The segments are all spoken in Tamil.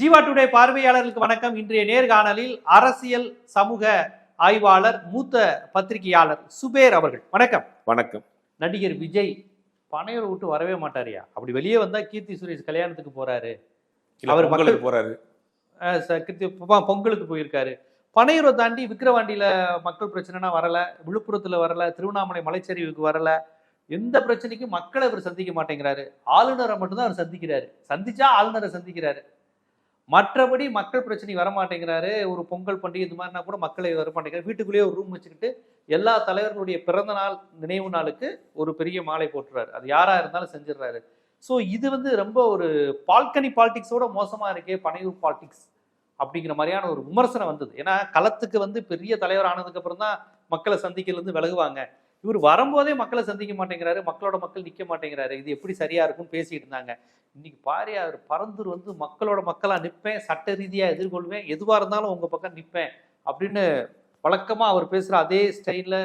ஜீவா டுடே பார்வையாளர்களுக்கு வணக்கம். இன்றைய நேர்காணலில் அரசியல் சமூக ஆய்வாளர் மூத்த பத்திரிகையாளர் சுபேர் அவர்கள். வணக்கம். வணக்கம். நடிகர் விஜய் பனையூர் விட்டு வரவே மாட்டாரியா? அப்படி வெளியே வந்தா கீர்த்தி சுரேஷ் கல்யாணத்துக்கு போறாரு. அவர் பொங்கலுக்கு போறாரு. பொங்கலுக்கு போயிருக்காரு. பனையூரை தாண்டி விக்கிரவாண்டியில மக்கள் பிரச்சனைனா வரல விழுப்புரத்துல வரல திருவண்ணாமலை மலைச்சரிவுக்கு வரல. எந்த பிரச்சனைக்கும் மக்களை இவர் சந்திக்க மாட்டேங்கிறாரு. ஆளுநரை மட்டும்தான் அவர் சந்திக்கிறாரு. சந்திச்சா ஆளுநரை சந்திக்கிறாரு. மற்றபடி மக்கள் பிரச்சனை வரமாட்டேங்கிறாரு. ஒரு பொங்கல் பண்டிகை இது மாதிரினா கூட மக்களை வரமாட்டேங்கிறாரு. வீட்டுக்குள்ளேயே ஒரு ரூம் வச்சுக்கிட்டு எல்லா தலைவர்களுடைய பிறந்த நாள் நினைவு நாளுக்கு ஒரு பெரிய மாலை போட்டுறாரு. அது யாரா இருந்தாலும் செஞ்சிடுறாரு. ஸோ இது வந்து ரொம்ப ஒரு பால்கனி பாலிடிக்ஸோட மோசமா இருக்கே பனையூர் பாலிடிக்ஸ் அப்படிங்கிற மாதிரியான ஒரு விமர்சனம் வந்தது. ஏன்னா களத்துக்கு வந்து பெரிய தலைவர் ஆனதுக்கு அப்புறம் தான் மக்களை சந்திக்கல விலகுவாங்க. இவர் வரும்போதே மக்களை சந்திக்க மாட்டேங்கிறாரு. மக்களோட மக்கள் நிற்க மாட்டேங்கிறாரு. இது எப்படி சரியா இருக்கும்னு பேசிட்டு இருந்தாங்க. இன்னைக்கு பாரு அவர் பரந்தூர் வந்து மக்களோட மக்களா நிற்பேன் சட்ட ரீதியா எதிர்கொள்வேன் எதுவா இருந்தாலும் உங்க பக்கம் நிற்பேன் அப்படின்னு வழக்கமா அவர் பேசுற அதே ஸ்டைல்ல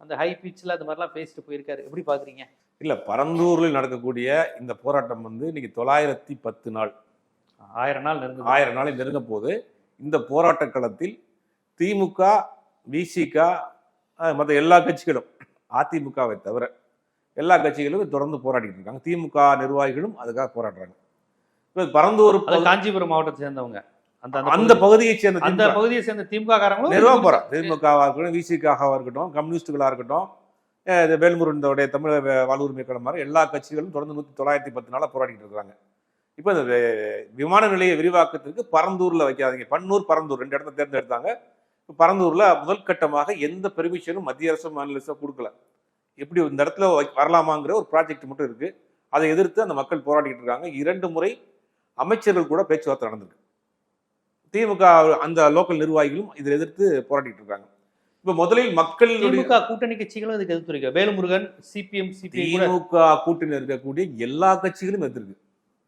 அந்த ஹை பிச்சில் அந்த மாதிரிலாம் பேசிட்டு போயிருக்காரு. எப்படி பாக்குறீங்க? இல்ல பரந்தூரில் நடக்கக்கூடிய இந்த போராட்டம் வந்து இன்னைக்கு தொள்ளாயிரத்தி பத்து நாள். ஆயிரம் நாள் நெருங்குது. ஆயிரம் நாளை நெருங்க போது இந்த போராட்ட களத்தில் திமுக விசிக மற்ற எல்லா கட்சிகளும் அதிமுகவை தவிர எல்லா கட்சிகளும் தொடர்ந்து போராடிட்டு இருக்காங்க. திமுக நிர்வாகிகளும் அதுக்காக போராடுறாங்க. இப்ப பரந்தூர் காஞ்சிபுரம் மாவட்டத்தை சேர்ந்தவங்க. அந்த அந்த பகுதியை சேர்ந்த அந்த பகுதியை சேர்ந்த திமுக காரங்களும் நிர்வாகம் போறோம் திமுகவா இருக்கட்டும் விசிகாவா இருக்கட்டும் கம்யூனிஸ்டுகளா இருக்கட்டும் இது வேல்முருகனுடைய தமிழக வாழ்வுரிமை மாதிரி எல்லா கட்சிகளும் தொடர்ந்து நூத்தி தொள்ளாயிரத்தி பத்து நாளா போராடிட்டு இருக்காங்க இப்போ இந்த விமான நிலைய விரிவாக்கத்திற்கு பரந்தூர்ல வைக்காதீங்க. பன்னூர் பரந்தூர் ரெண்டு இடத்த தேர்ந்தெடுத்தாங்க. இப்ப பரந்தூர்ல முதல் கட்டமாக எந்த பெர்மிஷனும் மத்திய அரசு மாநில அரசு கொடுக்கல. எப்படி இந்த இடத்துல வரலாமாங்கிற ஒரு ப்ராஜெக்ட் மட்டும் இருக்கு. அதை எதிர்த்து அந்த மக்கள் போராடிட்டு இருக்காங்க. இரண்டு முறை அமைச்சர்கள் கூட பேச்சுவார்த்தை நடந்திருக்கு. திமுக அந்த லோக்கல் நிர்வாகிகளும் இதை எதிர்த்து போராடிட்டு இருக்காங்க. இப்ப முதலில் மக்களுடைய திமுக கூட்டணி கட்சிகளும் இதுக்கு எதிர்த்து வேலுமுருகன் சிபிஎம் திமுக கூட்டணி இருக்கக்கூடிய எல்லா கட்சிகளும் எதிர்க்கு.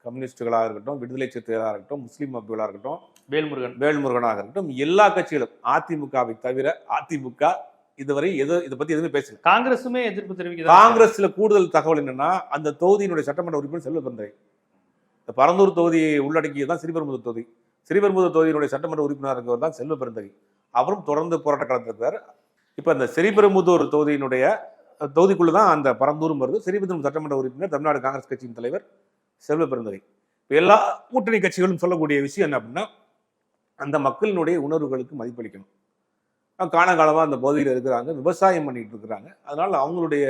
கம்யூனிஸ்டுகளாக இருக்கட்டும் விடுதலை சிறுத்தைகளாக இருக்கட்டும் முஸ்லீம் அமைப்புகளாக இருக்கட்டும் வேல்முருகன். வேல்முருகனாக இருக்கட்டும் எல்லா கட்சிகளும் அதிமுகவை தவிர அதிமுக இதுவரை எதோ இதை பத்தி எதுவுமே பேசல. காங்கிரசுமே எதிர்ப்பு தெரிவிக்கிறாங்க காங்கிரஸ்ல கூடுதல் தகவல் என்னன்னா அந்த தொகுதியினுடைய சட்டமன்ற உறுப்பினர் செல்வ பிறந்தகை இந்த பரந்தூர் தொகுதியை உள்ளடக்கியது தான் ஸ்ரீபெரும்புதூர் தொகுதி. ஸ்ரீபெரும்புதூர் தொகுதியினுடைய சட்டமன்ற உறுப்பினர் இருக்கவர் தான் செல்வ பிறந்தகை அவரும் தொடர்ந்து போராட்ட களத்தில் இருக்கிறார் இப்ப இந்த ஸ்ரீபெரும்புதூர் தொகுதியினுடைய தொகுதிக்குள்ள தான் அந்த பரந்தூரும் வருது. ஸ்ரீபெரும்புதூர் சட்டமன்ற உறுப்பினர் தமிழ்நாடு காங்கிரஸ் கட்சியின் தலைவர் செல்வ பிறந்தகை இப்ப எல்லா கூட்டணி கட்சிகளும் சொல்லக்கூடிய விஷயம் என்ன அப்படின்னா அந்த மக்களினுடைய உணர்வுகளுக்கு மதிப்பளிக்கணும். காலங்காலமாக அந்த பகுதியில் இருக்கிறாங்க விவசாயம் பண்ணிகிட்டு இருக்கிறாங்க. அதனால் அவங்களுடைய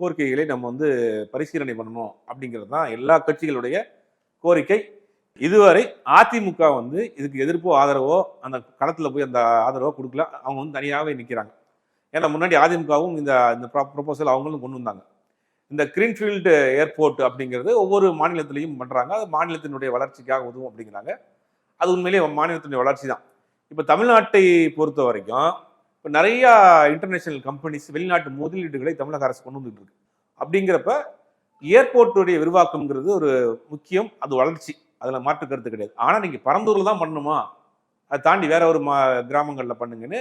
கோரிக்கைகளை நம்ம வந்து பரிசீலனை பண்ணணும் அப்படிங்கிறது தான் எல்லா கட்சிகளுடைய கோரிக்கை. இதுவரை அதிமுக வந்து இதுக்கு எதிர்ப்போ ஆதரவோ அந்த களத்தில் போய் அந்த ஆதரவோ கொடுக்கல. அவங்க வந்து தனியாகவே நிற்கிறாங்க ஏன்னா முன்னாடி அதிமுகவும் இந்த இந்த ப்ரொபோசல் அவங்களும் கொண்டு வந்தாங்க. இந்த கிரீன்ஃபீல்டு ஏர்போர்ட் அப்படிங்கிறது ஒவ்வொரு மாநிலத்திலையும் பண்ணுறாங்க அது மாநிலத்தினுடைய வளர்ச்சிக்காக உதவும் அப்படிங்கிறாங்க. அது உண்மையிலேயே மாநிலத்தினுடைய வளர்ச்சி தான் இப்போ தமிழ்நாட்டை பொறுத்த வரைக்கும் இப்போ நிறையா இன்டர்நேஷ்னல் கம்பெனிஸ் வெளிநாட்டு முதலீடுகளை தமிழக அரசு கொண்டு வந்துட்டு இருக்கு. அப்படிங்கிறப்ப ஏர்போர்ட்டுடைய விரிவாக்கம்ங்கிறது ஒரு முக்கியம் அது வளர்ச்சி. அதில் மாற்று கருத்து கிடையாது. ஆனால் நீங்கள் பரந்தூரில் தான் பண்ணணுமா? அதை தாண்டி வேற ஒரு மா கிராமங்களில் பண்ணுங்கன்னு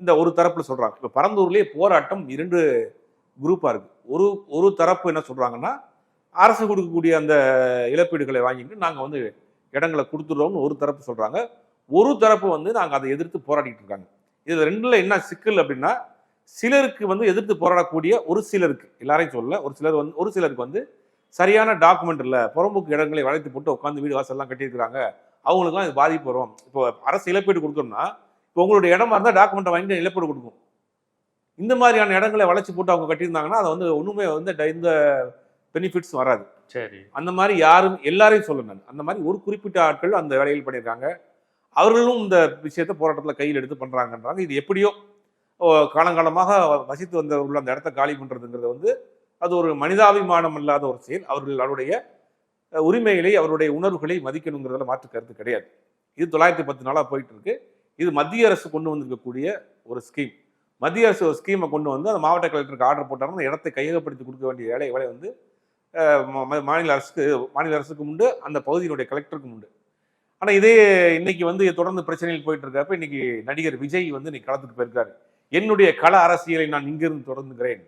இந்த ஒரு தரப்பில் சொல்கிறாங்க இப்போ பரந்தூர்லேயே போராட்டம் இரண்டு குரூப்பாக இருக்குது ஒரு ஒரு தரப்பு என்ன சொல்கிறாங்கன்னா அரசு கொடுக்கக்கூடிய அந்த இழப்பீடுகளை வாங்கிட்டு நாங்கள் வந்து இடங்களை கொடுத்துடுறோம்னு ஒரு தரப்பு சொல்கிறாங்க ஒரு தரப்பு வந்து நாங்கள் அதை எதிர்த்து போராடிட்டு இருக்காங்க. இது ரெண்டுல என்ன சிக்கல் அப்படின்னா சிலருக்கு வந்து எதிர்த்து போராடக்கூடிய ஒரு சிலருக்கு எல்லாரையும் சொல்ல ஒரு சிலர் வந்து ஒரு சிலருக்கு வந்து சரியான டாக்குமெண்ட் இல்லை புறம்போக்கு இடங்களை வளைத்து போட்டு உட்காந்து வீடு வாசல்லாம் கட்டியிருக்கிறாங்க. அவங்களுக்குலாம் இது பாதிப்பு வரும். இப்போ அரசு இழப்பீடு கொடுக்கணும்னா இப்போ உங்களுடைய இடமா இருந்தால் டாக்குமெண்ட்டை வாங்கி இழப்பீடு கொடுக்கும். இந்த மாதிரியான இடங்களை வளைச்சு போட்டு அவங்க கட்டியிருந்தாங்கன்னா அதை வந்து ஒண்ணுமே வந்து இந்த பெனிஃபிட்ஸ் வராது. சரி. அந்த மாதிரி யாரும் எல்லாரையும் சொல்ல நான் அந்த மாதிரி ஒரு குறிப்பிட்ட ஆட்கள் அந்த வேலையில் பண்ணியிருக்காங்க. அவர்களும் இந்த விஷயத்தை போராட்டத்தில் கையில் எடுத்து பண்ணுறாங்கன்றாங்க இது எப்படியோ காலங்காலமாக வசித்து வந்தவர்கள் அந்த இடத்த காலி பண்ணுறதுங்கிறது வந்து அது ஒரு மனிதாபிமானம் இல்லாத ஒரு செயல். அவர்கள் அவருடைய உரிமைகளை அவருடைய உணர்வுகளை மதிக்கணுங்கிறதுல மாற்று கருத்து கிடையாது. இது தொள்ளாயிரத்தி பத்து நாளாக போயிட்டு இருக்கு இது மத்திய அரசு கொண்டு வந்திருக்கக்கூடிய ஒரு ஸ்கீம் மத்திய அரசு ஒரு ஸ்கீமை கொண்டு வந்து அந்த மாவட்ட கலெக்டருக்கு ஆர்டர் போட்டாங்கன்னா அந்த இடத்தை கையகப்படுத்தி கொடுக்க வேண்டிய வேலை வேலை வந்து மாநில அரசுக்கு மாநில அரசுக்கு உண்டு அந்த பகுதியினுடைய கலெக்டருக்கும் உண்டு. ஆனா இதே இன்னைக்கு வந்து தொடர்ந்து பிரச்சனையில் போயிட்டு இருக்கப்ப இன்னைக்கு நடிகர் விஜய் வந்து இன்னைக்கு களத்துக்கு போயிருக்காரு. என்னுடைய கள அரசியலை நான் இங்கிருந்து தொடர்ந்துகிறேன்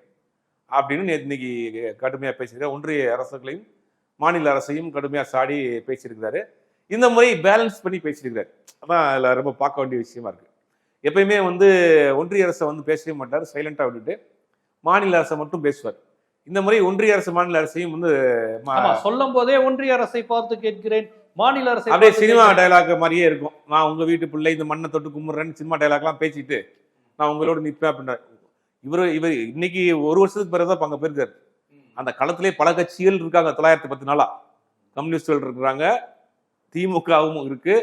அப்படின்னு இன்னைக்கு கடுமையா பேசியிருக்காரு. ஒன்றிய அரசுகளையும் மாநில அரசையும் கடுமையாக சாடி பேசியிருக்கிறாரு. இந்த முறை பேலன்ஸ் பண்ணி பேசியிருக்கிறார். அதான் அதில் ரொம்ப பார்க்க வேண்டிய விஷயமா இருக்கு. எப்பயுமே வந்து ஒன்றிய அரசை வந்து பேசவே மாட்டார் சைலண்டாக விட்டுட்டு மாநில அரசை மட்டும் பேசுவார். இந்த முறை ஒன்றிய அரசு மாநில அரசையும் வந்து மா- சொல்லும் போதே ஒன்றிய அரசை பார்த்து கேட்கிறேன். மாநில அரசை அப்படியே சினிமா. டயலாக் மாதிரியே இருக்கும். நான் உங்க வீட்டு பிள்ளை இந்த மண்ணை தொட்டு கும்பிடுறேன்னு சினிமா டயலாக்லாம் பேசிட்டு நான் உங்களோட நிற்பேன் அப்படின்ற இவர் இவர் இன்னைக்கு ஒரு வருஷத்துக்கு பிறகு தான் அங்க போயிருக்காரு. அந்த களத்திலே பல கட்சிகள் இருக்காங்க தொள்ளாயிரத்தி பத்து நாளா. கம்யூனிஸ்டுகள் இருக்கிறாங்க திமுகவும் இருக்கு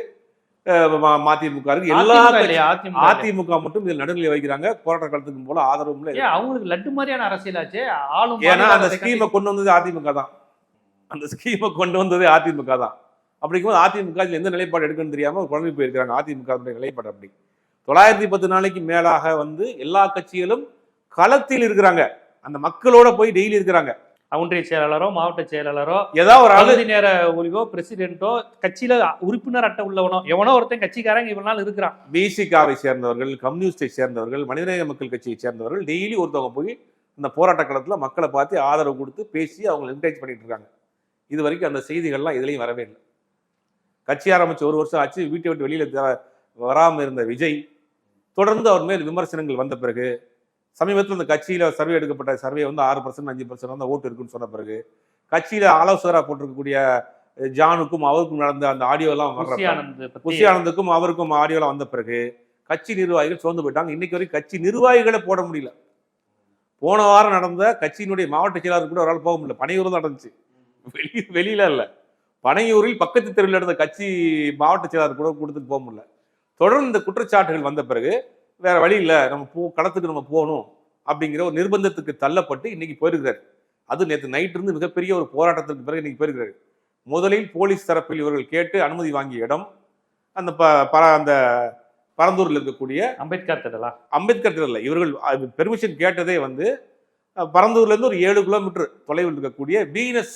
மதிமுக இருக்கு. எல்லா அதிமுக மட்டும் இதில் நடுநிலை வைக்கிறாங்க. போராட்ட காலத்துக்கு போல ஆதரவும் இல்லை. அவங்களுக்கு லட்டு மாதிரியான அரசியலாச்சே ஆளும் ஏன்னா அந்த ஸ்கீமை கொண்டு வந்தது அதிமுக தான். அந்த ஸ்கீமை கொண்டு வந்தது அதிமுக தான். அப்படிங்கும்போது அதிமுக இதுல எந்த நிலைப்பாடு எடுக்கணும்னு தெரியாம குழம்பி போயிருக்காங்க அதிமுக வுடைய நிலைப்பாடு அப்படி. தொள்ளாயிரத்தி பத்து நாளைக்கு மேலாக வந்து எல்லா கட்சிகளும் களத்தில் இருக்கிறாங்க. அந்த மக்களோட போய் டெய்லி இருக்கிறாங்க. ஒன்றிய செயலாளரோ மாவட்ட செயலாளரோ ஏதாவது ஒரு பகுதி நேர ஒலிவோ பிரசிடென்ட்டோ கட்சியில உறுப்பினர் அட்டை உள்ளவனோ எவனோ ஒருத்தன் கட்சிக்காரங்க இவ்வளவு நாள் இருக்கிறான். பிசிகாவை சேர்ந்தவர்கள் கம்யூனிஸ்டை சேர்ந்தவர்கள் மனிதநேய மக்கள் கட்சியை சேர்ந்தவர்கள் டெய்லி ஒருத்தவங்க போய் இந்த போராட்ட களத்துல மக்களை பார்த்து ஆதரவு கொடுத்து பேசி அவங்க என்கரேஜ் பண்ணிட்டு இருக்காங்க. இது வரைக்கும் அந்த செய்திகள்லாம் இதுலயும் வரவே இல்லை. கட்சி ஆரம்பிச்சு ஒரு வருஷம் ஆச்சு வீட்டை விட்டு வெளியில த- வராம இருந்த விஜய் தொடர்ந்து அவர் மேல் விமர்சனங்கள் வந்த பிறகு சமீபத்தில் இந்த கட்சியில சர்வே எடுக்கப்பட்ட சர்வே வந்து ஆறு பர்சன்ட் அஞ்சு பர்சன்ட் வந்து ஓட்டு இருக்குன்னு சொன்ன பிறகு கட்சியில ஆலோசகராக போட்டிருக்கக்கூடிய ஜானுக்கும் அவருக்கும் நடந்த அந்த ஆடியோ எல்லாம் புஷி வர்றப்ப ஆனந்த் பத்தி. புஷி ஆனந்துக்கும் அவருக்கும் ஆடியோலாம் வந்த பிறகு கட்சி நிர்வாகிகள் சோர்ந்து போயிட்டாங்க. இன்னைக்கு வரைக்கும் கட்சி நிர்வாகிகளை போட முடியல. போன வாரம் நடந்த கட்சியினுடைய மாவட்ட செயலாளர் கூட அவரால் போக முடியல. பனையூர் தான் நடந்துச்சு. வெளி வெளியில இல்ல. பனையூரில் பக்கத்து தெருவில் நடந்த கட்சி மாவட்ட செயலாளர் கூட கொடுத்துட்டு போக முடியல. தொடர்ந்து இந்த குற்றச்சாட்டுகள் வந்த பிறகு வேற வழி இல்ல நம்ம போ களத்துக்கு நம்ம போகணும் அப்படிங்கிற ஒரு நிர்பந்தத்துக்கு தள்ளப்பட்டு இன்னைக்கு போயிருக்கிறார். அது நேற்று நைட் இருந்து மிகப்பெரிய ஒரு போராட்டத்திற்கு பிறகு இன்னைக்கு போயிருக்கிறார். முதலில் போலீஸ் தரப்பில் இவர்கள் கேட்டு அனுமதி வாங்கிய இடம் அந்த ப அந்த பரந்தூரில் இருக்கக்கூடிய அம்பேத்கர் திடலா? அம்பேத்கர் திடல்ல இவர்கள் பெர்மிஷன் கேட்டதே வந்து அஹ், பரந்தூர்ல இருந்து ஒரு ஏழு கிலோமீட்டர் தொலைவில் இருக்கக்கூடிய வீனஸ்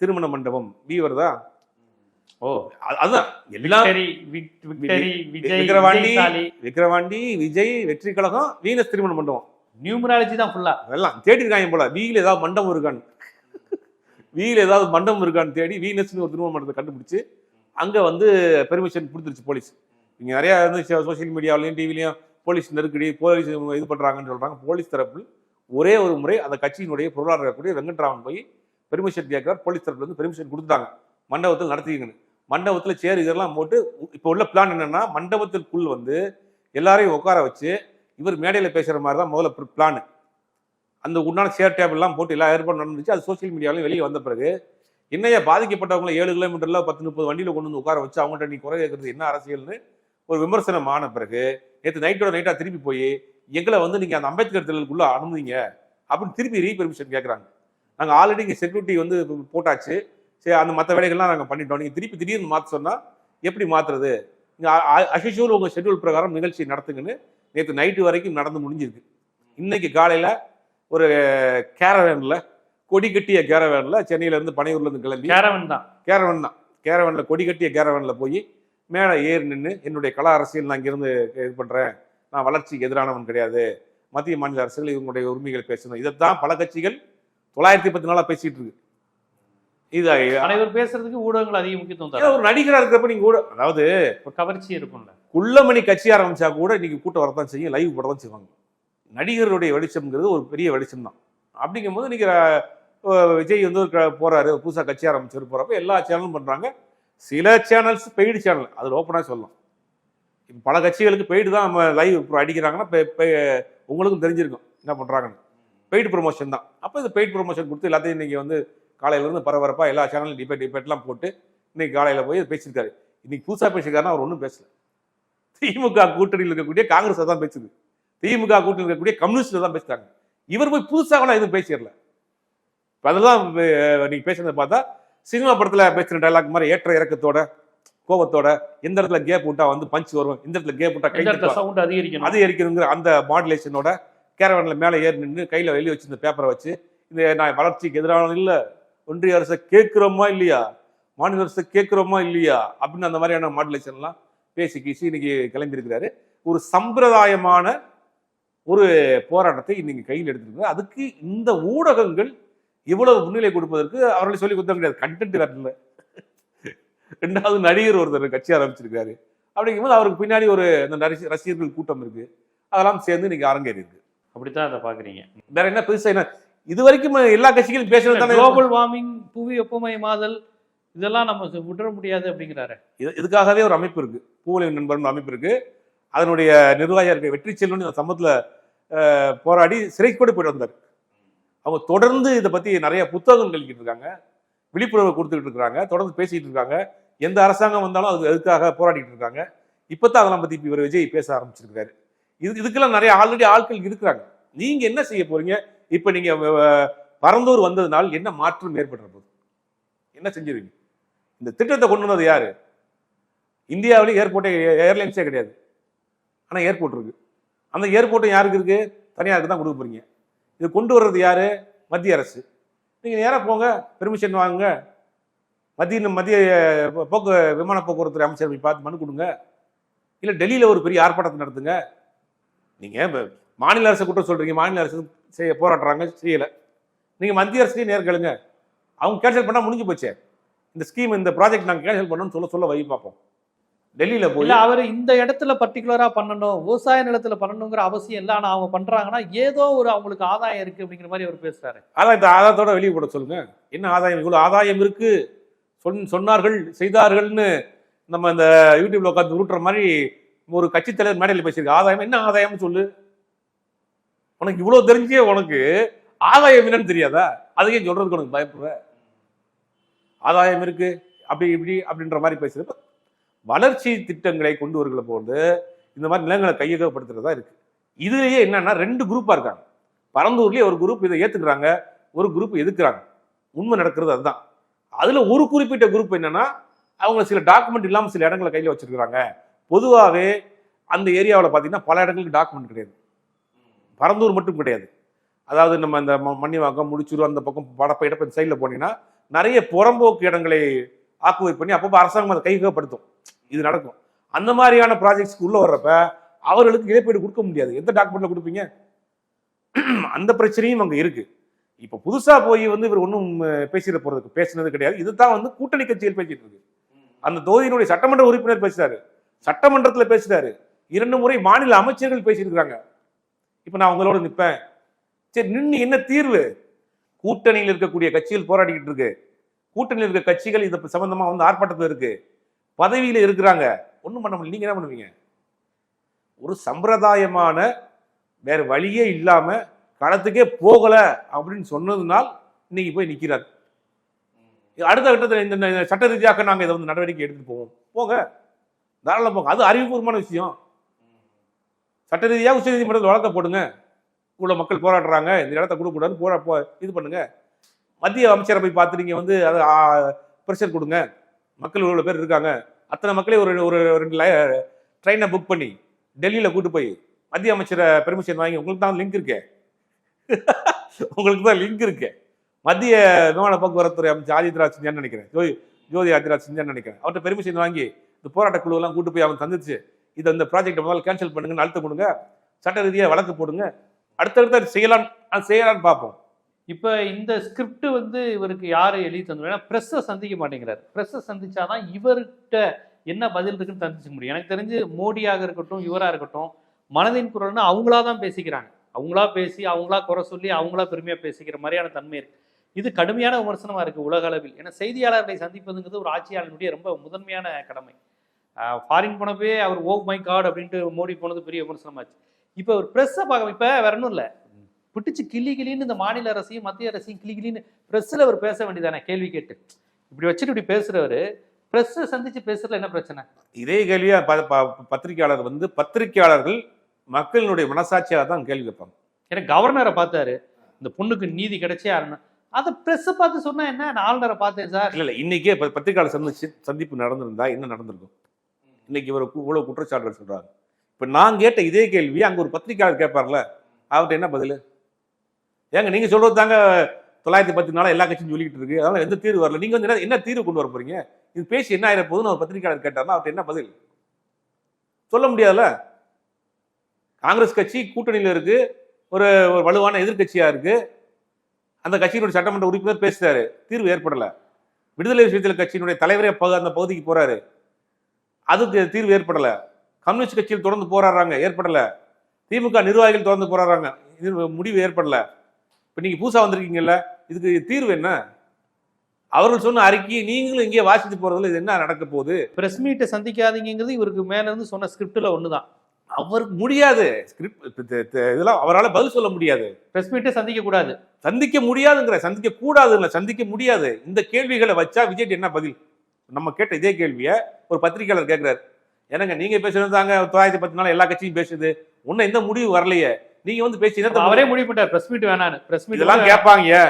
திருமண மண்டபம். வீவர் தான் ஓ. அது- அதுதான். எல்லாம் விக்டரி விக்- விக்டரி விஜய் வெற்றி கழகம் வீனஸ் திருமண மண்டபம். நியூமராலஜி தான் ஃபுல்லா அதெல்லாம் தேடி இருக்காங்க போல வீல ஏதாவது மண்டபம் இருக்கான்னு. வீல ஏதாவது மண்டபம் இருக்கான்னு தேடி வீனஸ்னு ஒரு திருமண மண்டபத்தை கண்டுபிடிச்சு அங்க வந்து பெர்மிஷன் கொடுத்துருச்சு போலீஸ். இங்க நிறைய வந்து சோசியல் மீடியாவிலையும் டிவிலையும் போலீஸ் நெருக்கடி போலீஸ் இது பண்றாங்கன்னு சொல்றாங்க. போலீஸ் தரப்பில் ஒரே ஒரு முறை அந்த கட்சியினுடைய பொருளாளர் இருக்கக்கூடிய வெங்கட்ராமன் போய் பெர்மிஷன் கேட்கிறார் போலீஸ் தரப்புல இருந்து பெர்மிஷன் கொடுத்துட்டாங்க. மண்டபத்தில் நடத்திக்கணும் மண்டபத்தில் சேர் இதெல்லாம் போட்டு இப்போ உள்ள பிளான் என்னென்னா மண்டபத்திற்குள் வந்து எல்லாரையும் உட்கார வச்சு இவர் மேடையில் பேசுகிற மாதிரி தான் முதல்ல பிளான் அந்த உண்டான சேர் டேபிள்லாம் போட்டு எல்லா ஏற்பாடு நடந்துச்சு அது சோஷியல் மீடியாவிலும் வெளியே வந்த பிறகு என்னையா பாதிக்கப்பட்டவங்களை ஏழு கிலோமீட்டரில் பத்து முப்பது வண்டியில் கொண்டு வந்து உட்கார வச்சு அவங்கள்ட்ட நீ குறை கேட்கறது என்ன அரசியல்னு ஒரு விமர்சனம் ஆன பிறகு நேற்று நைட்டோட நைட்டாக திருப்பி போய் எங்களை வந்து நீங்கள் அந்த அம்பேத்கர் திடலுக்குள்ள அனுமதிங்க அப்படின்னு திருப்பி ரீபெர்மிஷன் கேட்குறாங்க. நாங்க ஆல்ரெடி இங்க செக்யூரிட்டி வந்து போட்டாச்சு. சரி அந்த மற்ற வேலைகள்லாம் நாங்க பண்ணிட்டோம். நீங்க திருப்பி திடீர்னு மாத்த சொன்னா எப்படி மாத்துறது? நீங்க அஷிஷூர் உங்க ஷெட்யூல் பிரகாரம் நிகழ்ச்சி நடத்துங்கன்னு நேற்று நைட்டு வரைக்கும் நடந்து முடிஞ்சிருக்கு. இன்னைக்கு காலையில ஒரு கேரவேன்ல கொடி கட்டிய கேரவேன்ல சென்னையில இருந்து பனையூர்ல இருந்து கிளம்பி கேரவன் தான். கேரவன் தான். கேரவன்ல கொடி கட்டிய கேரவன்ல போய் மேலே ஏறி நின்று என்னுடைய கலா அரசியல் நான் இங்கிருந்து இது பண்றேன். நான் வளர்ச்சிக்கு எதிரானவன் கிடையாது. மத்திய மாநில அரசுகள் இவங்களுடைய உரிமைகள் பேசணும். இதைத்தான் பல கட்சிகள் தொள்ளாயிரத்தி பத்து நாளா பேசிட்டு இருக்கு. இது அனைவர் பேசுறதுக்கு ஊடகங்கள் அதிக முக்கியத்துவம் தரும் ஒரு நடிகரா இருக்கிறப்ப நீங்க கூட அதாவது ஒரு கவர்ச்சி இருக்கும்ல. குள்ளமணி கட்சி ஆரம்பிச்சா கூட இன்னைக்கு கூட்டம் வரதான் செய்யும் லைவ் போட தான் செய்வாங்க. நடிகருடைய வெளிச்சம்ங்கிறது ஒரு பெரிய வெளிச்சம் தான் அப்படிங்கும்போது இன்னைக்கு அஹ், விஜய் வந்து ஒரு க- போறாரு புதுசா கட்சி ஆரம்பிச்சு போறப்ப எல்லா சேனலும் பண்றாங்க. சில சேனல்ஸ் பெய்டு சேனல் அது ஓப்பனாக சொல்லலாம். இப்ப பல கட்சிகளுக்கு பெய்டு தான் நம்ம லைவ் அடிக்கிறாங்கன்னா உங்களுக்கும் தெரிஞ்சிருக்கும் என்ன பண்றாங்கன்னு. பெய்டு ப்ரொமோஷன் தான். அப்போ இது பெய்டு ப்ரொமோஷன் கொடுத்து எல்லாத்தையும் இன்னைக்கு வந்து காலையில இருந்து பரபரப்பா எல்லா சேனலும் டிபேட் டிபேட்லாம் போட்டு இன்னைக்கு காலையில போய் பேசியிருக்காரு. இன்னைக்கு புதுசா பேசியிருக்காருன்னா அவர் ஒன்றும் பேசல. திமுக கூட்டணியில் இருக்கக்கூடிய காங்கிரஸ் தான் பேசுது. திமுக கூட்டணியில் இருக்கக்கூடிய கம்யூனிஸ்ட் தான் பேசுறாங்க. இவர் போய் புதுசாகலாம் எதுவும் பேசிடல. இப்ப அதெல்லாம் அஹ், நீங்க பேசுறத பார்த்தா சினிமா படத்துல பேசுற டைலாக் மாதிரி ஏற்ற இறக்கத்தோட கோபத்தோட எந்த இடத்துல கேப் விட்டா வந்து பஞ்ச் வரும் இந்த இடத்துல கேப் விட்டா கை எந்த. சவுண்ட் அதிகரிக்கணும்? அதிகரிக்கணுங்கிற அந்த மாடுலேஷனோட கேரவனில் மேலே ஏறி நின்று கையில் வெளியே வச்சிருந்த பேப்பரை வச்சு இந்த நான் வளர்ச்சிக்கு எதிரான இல்லை ஒன்றிய அரசை கேட்குறோமா இல்லையா? மாநில அரசை கேட்குறோமா இல்லையா? அப்படின்னு அந்த மாதிரியான மாடுலேஷன்லாம் பேசி கீசி இன்னைக்கு கிளம்பியிருக்கிறாரு. ஒரு சம்பிரதாயமான ஒரு போராட்டத்தை இன்னைக்கு கையில் எடுத்துருக்காங்க அதுக்கு இந்த ஊடகங்கள் இவ்வளவு முன்னிலை கொடுப்பதற்கு அவர்களை சொல்லி கொடுத்த கிடையாது கண்டென்ட் வரல. ரெண்டாவது நடிகர் ஒருத்தர் கட்சி ஆரம்பிச்சிருக்காரு அப்படிங்கும்போது அவருக்கு பின்னாடி ஒரு அந்த நரிசி- ரசிகர்கள் கூட்டம் இருக்கு. அதெல்லாம் சேர்ந்து இன்னைக்கு அரங்கேறி இருக்கு அப்படித்தான் அதை பாக்குறீங்க வேற என்ன பெருசா என்ன? இது வரைக்கும் எல்லா கட்சிகளும் பேசுறது தானே? குளோபல் வார்மிங் புவி வெப்பமயமாதல் இதெல்லாம் நம்ம விட முடியாது அப்படிங்கிறாரு. இது- இதுக்காகவே ஒரு அமைப்பு இருக்கு. பூவலை நண்பர்னு அமைப்பு இருக்கு. அதனுடைய நிர்வாகியா இருக்க வெற்றி செல்வன் இந்த சம்பவத்துல போராடி சிறைக்கு கூட போயிட்டு வந்தார். அவங்க தொடர்ந்து இதை பத்தி நிறைய புத்தகங்கள் எழுதிட்டு இருக்காங்க. விழிப்புணர்வு கொடுத்துக்கிட்டு இருக்காங்க தொடர்ந்து பேசிட்டு இருக்காங்க. எந்த அரசாங்கம் வந்தாலும் அது அதுக்காக போராடிட்டு இருக்காங்க. இப்பதான் அதெல்லாம் பத்தி இப்ப இவர் விஜய் பேச ஆரம்பிச்சிருக்காரு இது இதுக்கெல்லாம் நிறைய ஆல்ரெடி ஆட்கள் இருக்கிறாங்க. நீங்க என்ன செய்ய போறீங்க? இப்ப நீங்க பரந்தூர் வந்ததுனால என்ன மாற்றம் ஏற்படுற போகுது என்ன செஞ்சிருவீங்க? இந்த திட்டத்தை கொண்டு வந்தது யாரு? இந்தியாவிலே ஏர்போர்ட்டே ஏர்லைன்ஸே கிடையாது. ஆனால் ஏர்போர்ட் இருக்கு. அந்த ஏர்போர்ட்டும் யாருக்கு இருக்கு? தனியாருக்கு தான் கொடுக்க போறீங்க. இது கொண்டு வர்றது யாரு? மத்திய அரசு. நீங்கள் நேராக போங்க பெர்மிஷன் வாங்குங்க. மத்திய மத்திய போக்கு விமான போக்குவரத்து அமைச்சர் போய் பார்த்து மனு கொடுங்க. இல்லை டெல்லியில் ஒரு பெரிய ஆர்ப்பாட்டத்தை நடத்துங்க. நீங்கள் மாநில அரசு குற்றம் சொல்றீங்க? மாநில அரசு செய்ய போராடுறாங்க செய்யலை. நீங்கள் மத்திய அரசுலேயே நேர் கேளுங்க. அவங்க கேன்சல் பண்ணால் முடிஞ்சு போச்சே. இந்த ஸ்கீம் இந்த ப்ராஜெக்ட் நாங்கள் கேன்சல் பண்ணணும்னு சொல்ல சொல்ல வை பார்ப்போம் டெல்லியில் போய் அவர் இந்த இடத்துல பர்டிகுலரா பண்ணணும் விவசாய நிலத்துல பண்ணணுங்கிற அவசியம் இல்ல. ஆனா அவங்க பண்றாங்கன்னா ஏதோ ஒரு அவங்களுக்கு ஆதாயம் இருக்கு அப்படிங்கிற மாதிரி அவர் பேசுறாரு. ஆதாயத்தை ஆதாயத்தோட வெளியே போட சொல்லுங்க. என்ன ஆதாயம்? இவ்வளவு ஆதாயம் இருக்கு. சொன் சொன்னார்கள் செய்தார்கள்னு நம்ம இந்த யூடியூப்ல உட்காந்து உருட்டுற மாதிரி ஒரு கட்சி தலைவர் மேடையில் பேசியிருக்கு. ஆதாயம்? என்ன ஆதாயம்னு சொல்லு. உனக்கு இவ்வளவு தெரிஞ்சே உனக்கு ஆதாயம் என்னன்னு தெரியாதா? அதையே சொல்றதுக்கு உனக்கு பயப்படுற? ஆதாயம் இருக்கு அப்படி இப்படி அப்படின்ற மாதிரி பேசுறது வளர்ச்சி திட்டங்களை கொண்டு வருகிற போது இந்த மாதிரி நிலங்களை கையகப்படுத்துறதா இருக்கு. இதுலயே என்னன்னா ரெண்டு குரூப்பா இருக்காங்க. பரந்தூர்லயே ஒரு குரூப் இதை ஏத்துக்கிறாங்க. ஒரு குரூப் எதுக்குறாங்க? உண்மை நடக்கிறது அதுதான். அதுல ஒரு குறிப்பிட்ட குரூப் என்னன்னா அவங்க சில டாக்குமெண்ட் இல்லாமல் சில இடங்களை கையில் வச்சிருக்கிறாங்க. பொதுவாகவே அந்த ஏரியாவில் பார்த்தீங்கன்னா பல இடங்களுக்கு டாக்குமெண்ட் கிடையாது. பரந்தூர் மட்டும் கிடையாது. அதாவது நம்ம இந்த ம- மண்ணிவாக்கம் முடிச்சூர் அந்த பக்கம் படப்ப இடப்ப சைடில் போனீங்கன்னா நிறைய புறம்போக்கு இடங்களை ஆக்குவை பண்ணி அப்பப்போ அரசாங்கம் அதை கைகப்படுத்தும் இது நடக்கும். அந்த மாதிரியான ப்ராஜெக்ட்ஸ்க்கு உள்ளே வர்றப்ப அவர்களுக்கு இழப்பீடு கொடுக்க முடியாது. எந்த டாக்குமெண்ட்ல கொடுப்பீங்க? அந்த பிரச்சனையும் அங்கே இருக்கு. இப்போ புதுசாக போய் வந்து இவர் ஒன்றும் பேசிட போறதுக்கு பேசினது கிடையாது. இதுதான் வந்து கூட்டணி கட்சியில் பேசிட்டு இருக்கு. அந்த தொகுதியினுடைய சட்டமன்ற உறுப்பினர் பேசுறாரு சட்டமன்றத்தில் பேசுறாரு இரண்டு முறை மாநில அமைச்சர்கள் பேசியிருக்கிறாங்க. இப்ப நான் உங்களோட நிற்பேன் சரி நின்று என்ன தீர்வு? கூட்டணியில் இருக்கக்கூடிய கட்சிகள் போராடிக்கிட்டு இருக்கு. கூட்டணியில் இருக்க கட்சிகள் இது சம்பந்தமா வந்து ஆர்ப்பாட்டத்தில் இருக்கு. பதவியில் இருக்கிறாங்க. ஒன்றும் பண்ண முடியல. நீங்க என்ன பண்ணுவீங்க? ஒரு சம்பிரதாயமான வேற வழியே இல்லாம களத்துக்கே போகல அப்படின்னு சொன்னதுனால் இன்னைக்கு போய் நிற்கிறார் அடுத்த கட்டத்தில் இந்த சட்ட ரீதியாக நாங்கள் இதை வந்து நடவடிக்கை எடுத்துட்டு போவோம். போங்க. தாராள போங்க. அது அறிவுபூர்வமான விஷயம். சட்ட ரீதியாக உச்ச நீதிமன்றத்தில் வழக்க போடுங்க. இவ்வளவு மக்கள் போராடுறாங்க. இந்த இடத்த கொடுக்கக்கூடாதுன்னு போரா போ இது பண்ணுங்க. மத்திய அமைச்சரை போய் பார்த்து நீங்கள் வந்து அதை ப்ரெஷர் கொடுங்க. மக்கள் இவ்வளோ பேர் இருக்காங்க. அத்தனை மக்களே ஒரு ஒரு ரெண்டு ட்ரெயினை புக் பண்ணி டெல்லியில் கூட்டு போய் மத்திய அமைச்சரை பெர்மிஷன் வாங்கி உங்களுக்கு தான் லிங்க் இருக்கே. உங்களுக்கு தான் லிங்க் இருக்கே. மத்திய விமான போக்குவரத்துறை அமைச்சர் ஆதித்யராஜ் சிந்தியான்னு நினைக்கிறேன். ஜோதி ஜோதி ஆதித்யராஜ் சிந்தியான்னு நினைக்கிறேன். அவர்கிட்ட பெர்மிஷன் வாங்கி இந்த போராட்ட குழுவெல்லாம் கூட்டு போய் அவன் தந்துச்சு. இதை இந்த ப்ராஜெக்ட் முதல்ல கேன்சல் பண்ணுங்கன்னு அழுத்தம் கொடுங்க. சட்ட ரீதியாக வழக்கு போடுங்க. அடுத்தடுத்து செய்யலாம் அது பார்ப்போம். இப்போ இந்த ஸ்கிரிப்ட் வந்து இவருக்கு யார் எழுதி தந்துடும் ஏன்னா ப்ரெஸ்ஸை சந்திக்க மாட்டேங்கிறார். ப்ரெஸ்ஸை சந்திச்சாதான் இவர்கிட்ட என்ன பதில் இருக்குன்னு சந்திச்சுக்க முடியும். எனக்கு தெரிஞ்சு மோடியாக இருக்கட்டும் இவராக இருக்கட்டும் மனதின் குரல்னு அவங்களா தான் பேசிக்கிறாங்க. அவங்களா பேசி அவங்களா குறை சொல்லி அவங்களா பெருமையாக பேசிக்கிற மாதிரியான தன்மை இருக்கு. இது கடுமையான விமர்சனமா இருக்கு உலக அளவில். ஏன்னா செய்தியாளர்களை சந்திப்பதுங்கிறது ஒரு ஆட்சியாளனுடைய ரொம்ப முதன்மையான கடமை. ஃபாரின் போனப்பே அவர் ஓ மை காட் அப்படின்ட்டு மோடி போனது பெரிய விமர்சனமாச்சு. இப்போ ஒரு ப்ரெஸ்ஸை பார்க்க இப்போ வேற ஒன்றும் இல்லை. பிடிச்சு கிளி கிளின்னு இந்த மாநில அரசையும் மத்திய அரசையும் கிளி கிளின்னு ப்ரெஸ்ஸில் அவர் பேச வேண்டியதானே? கேள்வி கேட்டு. இப்படி வச்சுட்டு இப்படி பேசுறவர் ப்ரெஸ்ஸை சந்திச்சு பேசுறதுல என்ன பிரச்சனை? இதே கேள்வியா ப- ப- பத்திரிக்கையாளர் வந்து பத்திரிக்கையாளர்கள் மக்களினுடைய மனசாட்சியாக தான் கேள்வி கேட்பாங்க. ஏன்னா கவர்னரை பார்த்தாரு இந்த பொண்ணுக்கு நீதி கிடைச்சே ஆகணும். அதை ப்ரெஸ்ஸை பார்த்து சொன்னா என்ன? நான் ஆளுநரை பார்த்தேன் சார். இல்லை இல்லை. இன்னைக்கே ப- சந்திச்சு சந்திப்பு நடந்திருந்தா என்ன நடந்திருக்கும்? இன்னைக்கு இவர் இவ்வளோ குற்றச்சாட்டுகள் சொல்கிறாங்க இப்போ நான் கேட்ட இதே கேள்வி அங்கே ஒரு பத்திரிகையாளர் கேட்பார்ல அவர்கிட்ட என்ன பதில்? ஏங்க நீங்கள் சொல்கிறது தாங்க தொள்ளாயிரத்தி பத்து நாளாக எல்லா கட்சியும் சொல்லிக்கிட்டு இருக்கு. அதனால் எந்த தீர்வு வரல? நீங்கள் வந்து என்ன- என்ன தீர்வு கொண்டு வர போறீங்க? இது பேசி என்ன ஆகிற போகுதுன்னு ஒரு பத்திரிகையாளர் கேட்டார்னா அவர்கிட்ட என்ன பதில்? சொல்ல முடியாதுல்ல? காங்கிரஸ் கட்சி கூட்டணியில இருக்குது ஒரு ஒரு வலுவான எதிர்கட்சியாக இருக்குது அந்த கட்சியினுடைய சட்டமன்ற உறுப்பினர் பேசுறாரு. தீர்வு ஏற்படல. விடுதலை விஷயத்தில் கட்சியினுடைய தலைவரே அந்த பகுதிக்கு போறாரு. அதுக்கு தீர்வு ஏற்படல. கம்யூனிஸ்ட் கட்சியில் தொடர்ந்து போராடுறாங்க. ஏற்படல. திமுக நிர்வாகிகள் தொடர்ந்து போராடுறாங்க. இது முடிவு ஏற்படல. இப்போ நீங்க புதுசாக வந்திருக்கீங்கல்ல இதுக்கு தீர்வு என்ன? அவர்கள் சொன்ன அறிக்கையை நீங்களும் இங்கே வாசித்து போறதுல இது என்ன நடக்க போகுது? பிரஸ் மீட்டை சந்திக்காதீங்கிறது இவருக்கு மேலேருந்து இருந்து சொன்ன ஒன்று தான் அவருக்கு முடியாது. ஸ்கிரிப்ட் இதெல்லாம் அவரால் பதில் சொல்ல முடியாது. பிரஸ் மீட்டை சந்திக்க கூடாது. சந்திக்க முடியாதுங்கிற சந்திக்க கூடாது இல்ல சந்திக்க முடியாது. இந்த கேள்விகளை வச்சா விஜய் என்ன பதில்? நம்ம கேட்ட இதே கேள்வியை ஒரு பத்திரிகையாளர் கேட்கிறாரு என்னங்க நீங்க பேசுறதாங்க தொள்ளாயிரத்தி பத்து நாள் எல்லா கட்சியும் பேசுது. ஒன்னும் எந்த முடிவு வரலையே. நீங்க வந்து பேசி அப்ப அவரே முடிவு பண்ணிட்டார். பிரஸ் மீட் வேணான்னு. பிரஸ் மீட் இதெல்லாம் கேட்பாங்க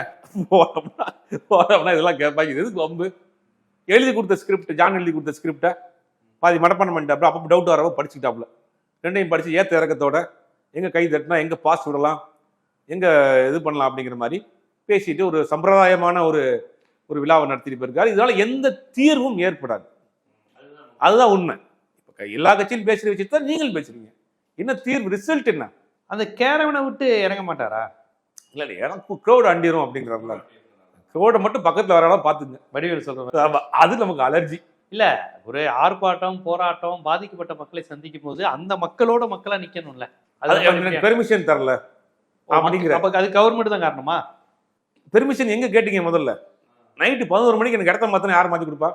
போறோம்னா போறோம்னா இதெல்லாம் கேட்பாங்க இது எதுக்கு வம்பு? எழுதி கொடுத்த ஸ்கிரிப்ட் ஜான் எழுதி கொடுத்த ஸ்கிரிப்டை பாதி மடப்பணம் பண்ணிட்டாப்புல. அப்போ டவுட் வரவோ படிச்சுக்கிட்டாப்புல. ரெண்டையும் படிச்சு ஏத்த இறக்கத்தோட எங்க கை தட்டினா எங்க பாஸ் விடலாம் எங்க இது பண்ணலாம் அப்படிங்கிற மாதிரி பேசிட்டு ஒரு சம்பிரதாயமான ஒரு ஒரு விழாவை நடத்திட்டு போயிருக்காரு. இதனால எந்த தீர்வும் ஏற்படாது. அதுதான் உண்மை. இப்ப எல்லா கட்சியும் பேசுற விஷயத்தை தான் நீங்கள் பேசுறீங்க. என்ன தீர்வு ரிசல்ட் என்ன? அந்த கேரவனை விட்டு இறங்க மாட்டாரா? இல்ல இல்ல எனக்கு க்ரௌட் அண்டிரும் அப்படிங்கிறாங்களா க்ரௌடை மட்டும் பக்கத்துல வரலாம் பாத்துங்க வடிவேல் ஆமா, அது நமக்கு அலர்ஜி ஒரு ஆர்ப்பாட்டம் போராட்டம் பாதிக்கப்பட்ட மக்களை சந்திக்கும் போது அந்த மக்களோட மக்களா நிக்கணும்ல. அது பெர்மிஷன் தரல. அப்படிங்கிற. அப்ப அது கவர்மெண்ட் தான் காரணமா? பெர்மிஷன் எங்க கேட்டீங்க முதல்ல? நைட்டு பதினோரு மணிக்கு எனக்கு இடத்த மாத்திரம் யார் மாத்தி கொடுப்பா?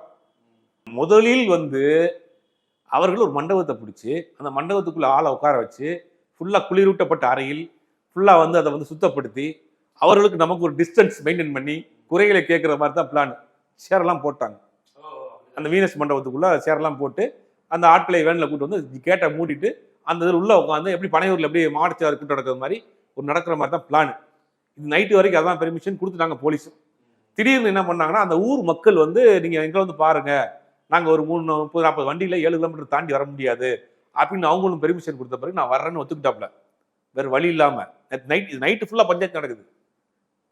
முதலில் வந்து அவர்கள் ஒரு மண்டபத்தை பிடிச்சி அந்த மண்டபத்துக்குள்ள ஆளை உட்கார வச்சு ஃபுல்லா குளிரூட்டப்பட்ட அறையில் ஃபுல்லா வந்து அதை வந்து சுத்தப்படுத்தி அவர்களுக்கு நமக்கு ஒரு டிஸ்டன்ஸ் மெயின்டைன் பண்ணி குறைகளை கேட்குற மாதிரி தான் பிளான் சேரெல்லாம் போட்டாங்க. அந்த வீனஸ் மண்டபத்துக்குள்ள சேரெல்லாம் போட்டு அந்த ஆட்களை வேனில் கூட்டு வந்து கேட்டை மூடிட்டு அந்த இதில் உள்ள உட்காந்து எப்படி பனையூரில் எப்படி மாவட்டச்சார் கூட்டம் நடக்கிற மாதிரி ஒரு நடக்கிற மாதிரி தான் பிளான் இது நைட்டு வரைக்கும் அதான் பெர்மிஷன் கொடுத்துட்டாங்க போலீஸ் திடீர்னு என்ன பண்ணாங்கன்னா அந்த ஊர் மக்கள் வந்து நீங்கள் எங்களை வந்து பாருங்கள் நாங்கள் ஒரு மூணு முப்பது நாற்பது வண்டியில் ஏழு கிலோமீட்டர் தாண்டி வர முடியாது. அப்படின்னு அவங்களும் பெர்மிஷன் கொடுத்த பிறகு நான் வரேன்னு ஒத்துக்கிட்டாப்ல. வேறு வழி இல்லாமல் நைட் இது நைட்டு ஃபுல்லாக பஞ்சாயத்து நடக்குது.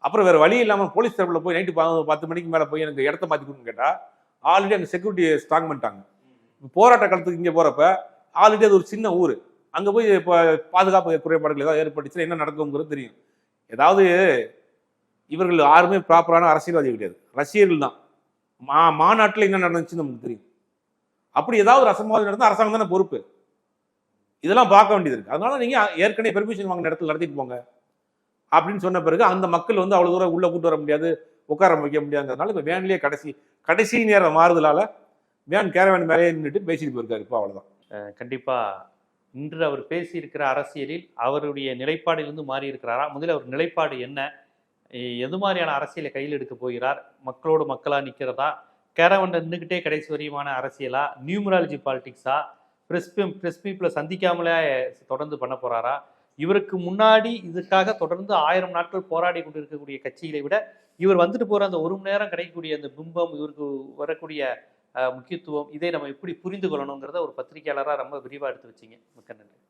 அப்புறம் வேறு வழி இல்லாமல் போலீஸ் தரப்பில் போய் நைட்டு பத்து மணிக்கு மேலே போய் எனக்கு இடத்த மாற்றி கொடுன்னு கேட்டா ஆல்ரெடி அந்த செக்யூரிட்டி ஸ்ட்ராங் பண்ணிட்டாங்க. போராட்ட காலத்துக்கு இங்கே போகிறப்ப ஆல்ரெடி அது ஒரு சின்ன ஊர். அங்கே போய் இப்போ பாதுகாப்பு குறைபாடுகள் ஏதாவது ஏற்பட்டுச்சுன்னா என்ன நடக்குங்கிறது தெரியும். ஏதாவது இவர்கள் யாருமே ப்ராப்பரான அரசியல்வாதி கிடையாது. ரசிகர்கள் தான். மா மாநாட்டில் என்ன நடந்துச்சுன்னு நமக்கு தெரியும். அப்படி ஏதாவது ஒரு அசம்பாவிதம் நடந்தால் அரசாங்கம் தானே பொறுப்பு. இதெல்லாம் பார்க்க வேண்டியது இருக்குது அதனால நீங்கள் ஏற்கனவே பெர்மிஷன் வாங்கின இடத்துல நடத்திட்டு போங்க. அப்படின்னு சொன்ன பிறகு அந்த மக்கள் வந்து அவ்வளோ தூரம் உள்ளே கூட்டு வர முடியாது. உட்கார வைக்க முடியாதுங்கிறதுனால இப்போ வேன்லேயே கடைசி கடைசி நேரம் மாறுதலால் வேன் கேரவேன் மேலேயே நின்றுட்டு பேசிட்டு போயிருக்காரு இப்போ அவ்வளோதான் கண்டிப்பாக இன்று அவர் பேசியிருக்கிற அரசியலில் அவருடைய நிலைப்பாடிலிருந்து மாறி இருக்கிறாரா முதல்ல அவர் நிலைப்பாடு என்ன? எது மாதிரியான அரசியலை கையில் எடுக்க போகிறார்? மக்களோடு மக்களாக நிற்கிறதா? கேரவன் நின்றுக்கிட்டே கடைசி வரையுமான அரசியலா? நியூமராலஜி பாலிடிக்ஸா? ப்ரெஸ் ப்ரெஸ் பீப்புளை சந்திக்காமலே தொடர்ந்து பண்ண போகிறாரா இவருக்கு முன்னாடி இதுக்காக தொடர்ந்து ஆயிரம் நாட்கள் போராடி கொண்டிருக்கக்கூடிய கட்சிகளை விட இவர் வந்துட்டு போற அந்த ஒரு மணி நேரம் கிடைக்கக்கூடிய அந்த பிம்பம் இவருக்கு வரக்கூடிய முக்கியத்துவம் இதை நம்ம எப்படி புரிந்து கொள்ளணுங்கிறத ஒரு பத்திரிகையாளராக ரொம்ப விரிவாக எடுத்து வச்சிங்க. மிக்க நன்றி.